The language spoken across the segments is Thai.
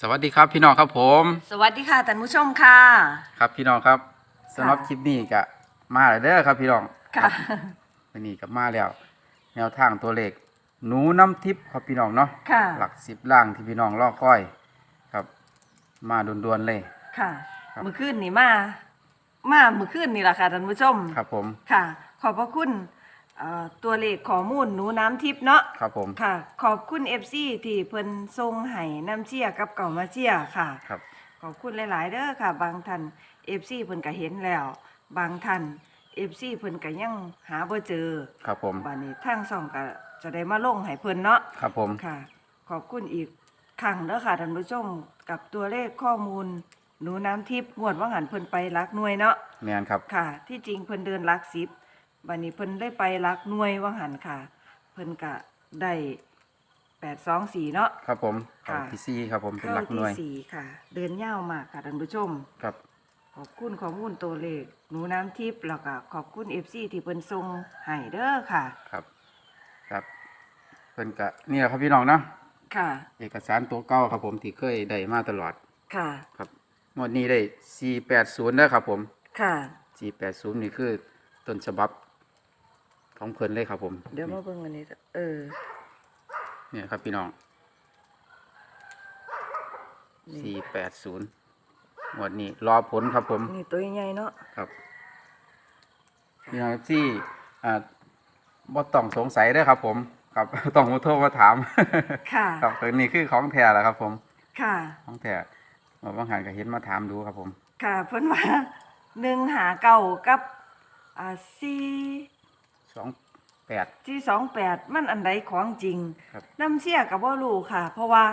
สวัสดีครับพี่น้องครับผม สวัสดีค่ะท่านผู้ชมค่ะ ครับพี่น้องครับสำหรับค่ะคลิปนี้ก็มาแล้วเด้อครับพี่น้องค่ะวันนี้ก็มาแล้วแนวทางตัวเลขหนูน้ำทิพย์ครับพี่น้องเนาะค่ะ หลักสิบล่างที่พี่น้องรอคอย ครับ มาด่วนๆเลย ค่ะครับ มือขึ้นนี่มา มามือขึ้นนี่แหละค่ะท่านผู้ชม ครับผม ค่ะ ขอบพระคุณ เอ่อตัวเลขข้อมูลหนูน้ำทิพย์เนาะครับผม ค่ะ ขอบคุณ FC ที่เพิ่นทรงไห้น้ำเชี่ยกับเก่ามาเชี่ยค่ะ ครับ ขอบคุณหลาย ๆ เด้อค่ะ บางท่าน FC เพิ่นก็เห็นแล้ว บางท่าน FC เพิ่นก็ยังหาบ่เจอครับผม บัดนี้ทางช่องก็จะได้มาลงให้เพิ่นเนาะ ครับผม ค่ะ ขอบคุณอีกครั้งเด้อค่ะท่านผู้ชมกับตัวเลขข้อมูล หนูน้ำทิพย์งวดว่าหันเพิ่นไปรักหน่วยเนาะแมนครับ ค่ะ ที่จริงเพิ่นเดินรักสิบ บัดนี้เพิ่นได้ไปรักหน่วยว่าหันค่ะ เพิ่นกะได้แปดสองสี่เนาะ ครับผมค่ะเอาที่ซี่ครับผมเป็นเข้าหลักหที่น่วยสี่ค่ะ เดินยาวมากค่ะท่านผู้ชม ครับ ขอบคุณข้อมูลตัวเลขหนูน้ำทิพย์แล้วก็ขอบคุณเอฟซีที่เพิ่นส่งให้เด้อค่ะ ครับ ครับ เพิ่นก็นี่แหละครับพี่น้องเนาะ ค่ะ เอกสารตัวเก่าครับผมที่เคยได้มาตลอดค่ะ ครับงวดนี้ได้ 480นะครับผม ค่ะ 480 นี่คือต้นฉบับ ของเพิ่นเลยครับผม เดี๋ยวมาเบิ่งอันนี้เออ เนี่ยครับพี่น้องนี่480งวดนี้รอผลครับผม นี่ตัวใหญ่ๆเนาะ ครับพี่น้องที่อ่าบ่ต้องสงสัยเด้อครับ ผม ครับต้องมาโทรมาถาม ค่ะครับตัวนี้คือของแท้แหละครับผม ค่ะ ของแท้มาบางหันก็เห็นมาถามดูครับผม ค่ะ เพิ่นว่าหนึ่งหาเก่ากับอ่าสี่ 28ที่สองแปดมันอันใดของจริง ครับน้ำเชี่ยกับว่ารู้ค่ะ เพราะว่า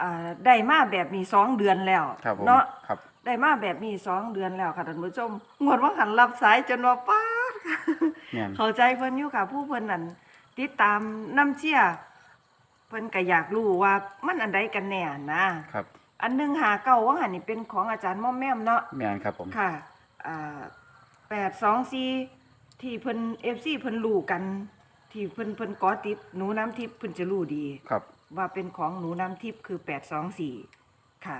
อ่าได้มาแบบนี้สองเดือนแล้วครับผมเนาะครับได้มาแบบนี้สองเดือนแล้วค่ะท่านผู้ชมงวดว่าหันรับสายจนว่าป้าดค่ะเนี่ยเข้าใจเพิ่นอยู่ค่ะ ผู้เพิ่นนั่นติดตามน้ำเชี่ยเพิ่นก็อยากรู้ว่ามันอันใดกันแน่นะครับ อันหนึงหาเก่าว่าหันนี่เป็นของอาจารย์ม่อมแม่มเนาะ แม่นครับผม ค่ะอ่าแปดสองสี่ ที่เพิ่นเอฟซีเพิ่นรู้กัน ที่เพิ่นเพิ่นกอติดหนูน้ำทิพย์เพิ่นจะรู้ดี ครับ ว่าเป็นของหนูน้ำทิพย์คือแปดสองสี่ค่ะ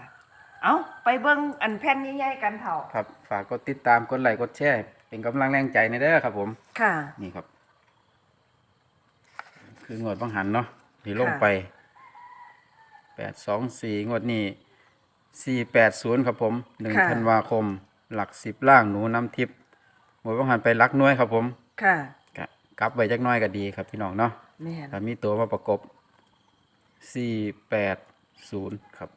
เอาไปเบิ่งอันแผ่นใหญ่ๆกันเถอะครับ ฝากกดติดตามกดไลค์กดแชร์เป็นกำลังแรงใจในเด้อครับผม ค่ะ นี่ครับ คืองวดบางหันเนาะที่ลงค่ะไปแปดสองสี่งวดนี้สี่แปดศูนย์ครับผมหนึ่งธันวาคม หลักสิบล่างหนูน้ำทิพย์ งวดบางหันไปลักน้อยครับผมค่ะกะกลับไว้จักหน้อยก็ดีครับพี่น้องเนาะแม่นถ้ามีตัวมาประกบสี่แปดศูนย์ครับ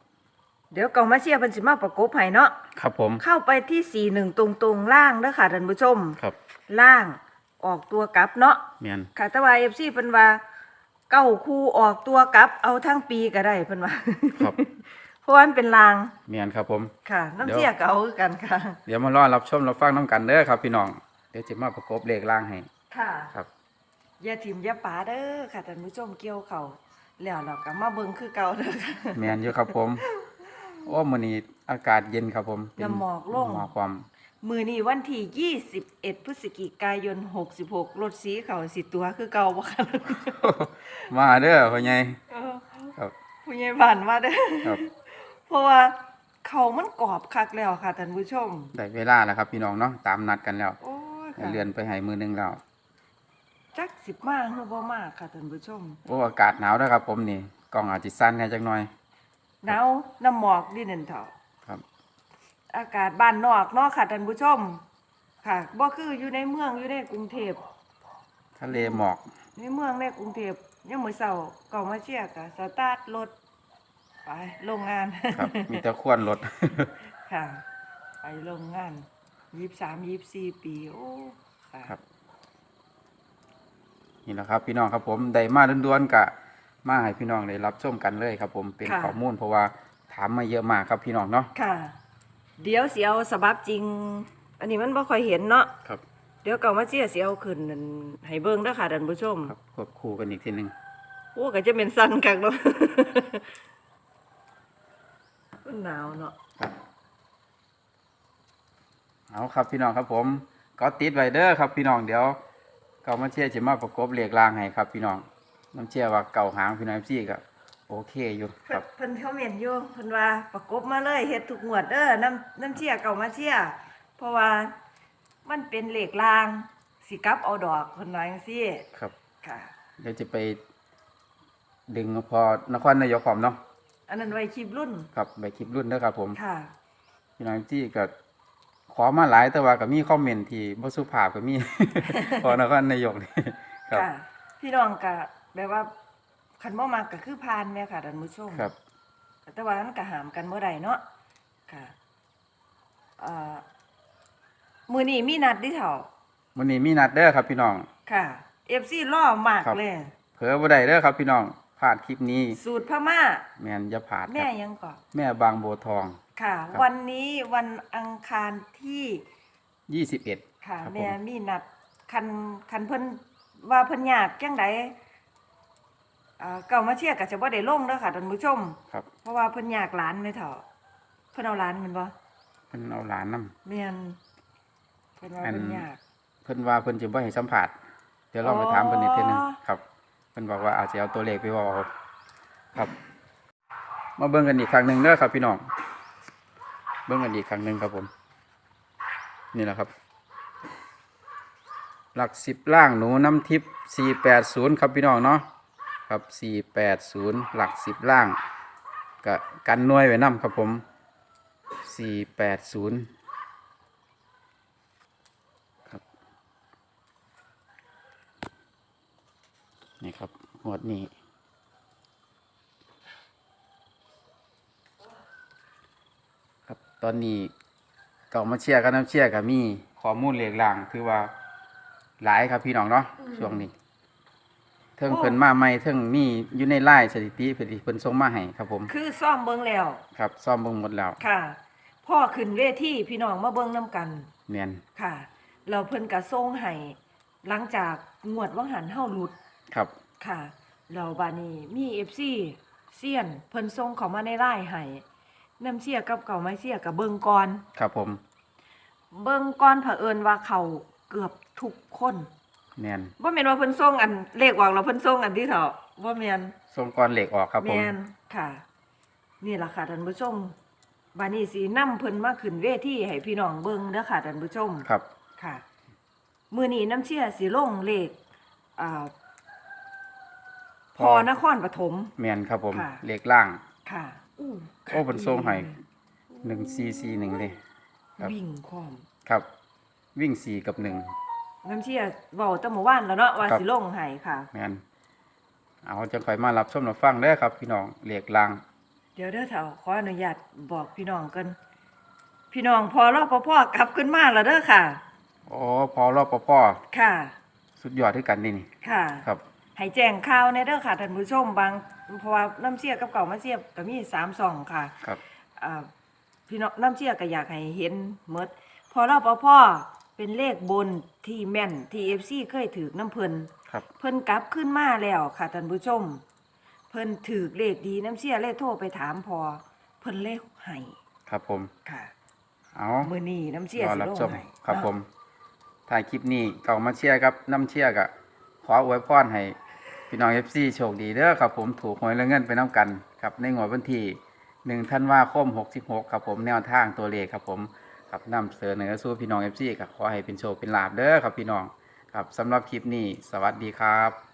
เดี๋ยวกองมาเชียร์เพิ่นสิมาประกบให้เนาะครับผมเข้าไปที่สี่หนึ่งตรงๆล่างเด้อค่ะท่านผู้ชม ครับล่างออกตัวกลับเนาะเมียนค่ะแต่ว่าเอฟซีเพิ่นว่าเก้าคู่ออกตัวกลับเอาทั้งปีก็ได้เพิ่นว่า ครับเพ ราะว่ามันเป็นลางเมียนครับผม ค่ะ น้ำเดี๋ยวเชี่ยก็เอาคือกันค่ะ เดี๋ยวมารอรับชมรับฟังน้ำกันเด้อครับ พี่น้อง เดี๋ยวจะมาประกบเลขล่างให้ ค่ะครับ อย่าถิ่มอย่าป๋าเด้อค่ะท่านผู้ชมเกี่ยวเขาแล้วเราก็มาเบิ่งคือเก่าเด้อค่ะแมนอยู่ครับผมโอ้มื้อนี้อากาศเย็นครับผมเป็นน้ำหมอกลงหมอกความมือนี้วันที่ 21 พฤศจิกายน 66 รถสีเขาสิตัวคือเก่าบ่คะมาเด้อพ่อใหญ่เออครับผู้ใหญ่บ้านมาเด้อครับ เพราะว่าเขามันกรอบคักแล้วค่ะท่านผู้ชม ได้เวลาแล้วครับพี่น้องเนาะตามนัดกันแล้วโอ้ยให้ค่ะเลื่อนไปให้มือหนึงแล้วจักสิบมากหรือบ่มากค่ะท่านผู้ชมโอ้อากาศหนาวเด้อครับผมนี่กล้องอาจจะสั่นแหน่จักหน่อยหนาวน้ำหมอกดินนั่นเถาะครับ อากาศบ้านนอกเนาะค่ะท่านผู้ชม ค่ะบ่คืออยู่ในเมืองอยู่ในกรุงเทพทะเลหมอกในเมืองในกรุงเทพยามมื้อเช้าก็มาเชียร์ก็สตาร์ทรถ ไปโรงงาน ครับ มีแต่ควนรถ ค่ะ ไปโรงงาน23 24ปีโอ้ค่ะครับ นี่แหละครับ พี่น้องครับผมได้มาด่วนๆกะมาให้พี่น้องได้รับชมกันเลยครับ ผมเป็นค่ะข้อมูลเพราะว่าถามมาเยอะมากครับพี่น้องเนาะค่ะ เดี๋ยวสิเอาสบับจริง อันนี้มันบ่ค่อยเห็นเนาะครับเดี๋ยวเก่ามาเชียร์สิเอาขึ้นนั่นให้เบิ่งเด้อค่ะท่านผู้ชมครับควบคู่กันอีกทีหนึ่งโอ้ก็จะเป็นสั้นกักเนาะ มันหนาวเนาะครับเอาครับพี่น้องครับผมก็ติดไว้เด้อครับพี่น้องเดี๋ยวเก่ามาเชียร์จะมาประกบเลขรางให้ครับ พี่น้องน้ำเชียร์ว่าเก่าหางพี่น้องพี่ก็โอเคอยู่คเพิ่รันบเพิ่นเขาเมนอยู่เพิ่นว่าประกบมาเลยเฮ็ดทุกงวดเด้อน้ำน้ำเชี่ยเก่ามาเชี่ยเพราะว่ามันเป็นเหล็กลางสิกลับเอาดอกเพิ่นว่าจังซี่ครับค่ะเดี๋ยวจะไปดึงพอนครนายกพร้อมเนาะ อันนั้นไว้คลิปรุ่นครับไปคลิปรุ่นเด้อครับผมค่ะ พี่น้องที่ก็ขอมาหลายแต่ว่าก็มีคอมเมนต์ที่บ่สุภาพก็มีพอนครนายกนี่ครับ ค่ะ พี่น้องก็แบบว่าคันบ่มักก็คือผ่านแม่ค่ะท่านผู้ชม ครับ แต่ว่ามันก็หามกันบ่ได้เนาะค่ะเอ่อมื้อนี้มีนัดเดิเฒ่าวันนี้มีนัดเด้อครับพี่น้อง ค่ะ FC ล่อมากครับ เลย เผลอบ่ได้เด้อครับพี่น้อง พลาดคลิปนี้ สูตรพม่า แม่นอย่าพลาดคแม่รับยังก่อนแม่บางบัวทอง ค่ะ ครับ วันนี้วันอังคารที่21 ค่ะ ครับผม แม่มีนัดคันคันเพิ่นว่าเพิ่นยากจังไดอ่าเก่ามาเชียร์ก็จะบ่ได้ลงเด้อค่ะท่านผู้ชม ครับเพราะว่าเพิ่นยากหลานแม่เฒ่าเพิ่นเอาหลานแม่นบ่เพิ่นเอาหลานนํ แม่นเพิ่นว่าอัน เพิ่นยาก เพิ่นว่าเพิ่นจะบ่ให้สัมภาษณ์เดี๋ยวลองไปถามเพิ่นอีกทีหนึงอ๋อครับเพิ่นบอกว่าอาจจะเอาตัวเลขไปเว้าเอาครับ มาเบิ่งกันอีกครั้งหนึ่งเด้อครับพี่น้อง เบิ่งกันอีกครั้งหนึ่งครับผม นี่แหละครับ หลักสิบล่างหนูน้ำทิพย์480ครับพี่น้องเนาะ ครับ480หลักสิบล่างกกันน่วยไว้นํครับผม480นี่ครับห วดนี้ครับตอนนี้เก่ามาเชียร์กันน้ำเชียร์กับมีข้อมูลเหล็กลางคือว่าหลายครับพี่น้องเนาะช่วงนี้เทิงเพิ่นมาใหม่เทิงมีอยู่ในไล่สถิติเพิ่นที่เพิ่นส่งมาให้ครับผม คือซ่อมเบิ่งแล้ว ครับซ่อมเบิ่งหมดแล้วค่ะ พ่อขึ้นเวทีพี่น้องมาเบิ่งนํกันเนียนค่ะ เราเพิ่นก็ส่งให้หลังจากงวดวังหันเฮาหลุด ครับ ค่ะ เราบานี้มี FC เซียนเพิ่นส่งเข้ามาในไลน์ให้น้ำเสียกับเก่าไม้เสียกับเบิงก่อนครับผม เบิงก่อนเผอิญว่าเขาเกือบทุกคนเนียนบ่แม่นว่าเพิ่นส่งอันเลขออกแล้วเพิ่นส่งอันที่เถาะบ่แม่นส่งก้อนเหล็กออกครับผมแม่นค่ะ นี่ล่ะค่ะท่านผู้ชมบานี้สินํเพิ่นมาขึ้นเวทีให้พี่น้องเบิ่งเด้อค่ะท่านผู้ชมครับค่ะ มื้อนี้น้ำเชี่ยสิลงเลขอ่า พอนครปฐมเมียนครับผมค่ะเหล็กล่าง ค่ะอู้โอ้เพิ่นส่งให้ หนึ่งซีซีหนึ่งเลย ครับ วิ่งความครับ วิ่งสี่กับหนึ่ง น้ำเชี่ยเว้าแตั้งเมื่อวานแล้วเนาะว่าครับ สิลงให้ค่ะ แมนเอาจังค่อยมารับชมรับฟังเด้อครับ พี่น้องเหล็กลาง เดี๋ยวเด้อเฒ่าขออนุญาตบอกพี่น้องกัน พี่น้องพอรอปภกลับขึ้นมาแล้วเด้อค่ะโอ้พอรอบพ่อค่ะ สุดยอดที่กันนี่นี่ค่ะ ครับ ให้แจ้งข่าวในเด้อค่ะท่านผู้ชมบางเพราะว่าน้ำเชี่ยกับเก่ามาเชี่ยก็มีสามซองค่ะครับ อ่าพี่น้องน้ำเชี่ยก็อยากให้เห็นหมดพอเราปพ่อเป็นเลขบนที่แม่นที่เอฟซีเคยถือน้ำเพิ่นครับเพิ่นกลับขึ้นมาแล้วค่ะท่านผู้ชม เพิ่นถือเลขดีน้ำเชี่ยเลยโทรไปถามพอเพิ่นเลขให้ครับผม ค่ะเอามื้อนี้น้ำเชี่ยรอสิรับลงชมให้ครับเนาะ ผมถ่ายคลิปนี้เก่ามาเชียร์ครับน้ำเชียร์กะขออวยพรให้ พี่น้องเอฟซีโชคดีเด้อครับผมถูกหวยและเงินไปน้ำกันครับในงวดวันที่หนึ่งท่านว่าคมหกสิบหกครับผมแนวทางตัวเลขครับผมครับนำเสนอสู่พี่น้องเอฟซีครับขอให้เป็นโชคเป็นลาบเด้อครับพี่น้องครับสำหรับคลิปนี้ สวัสดีครับ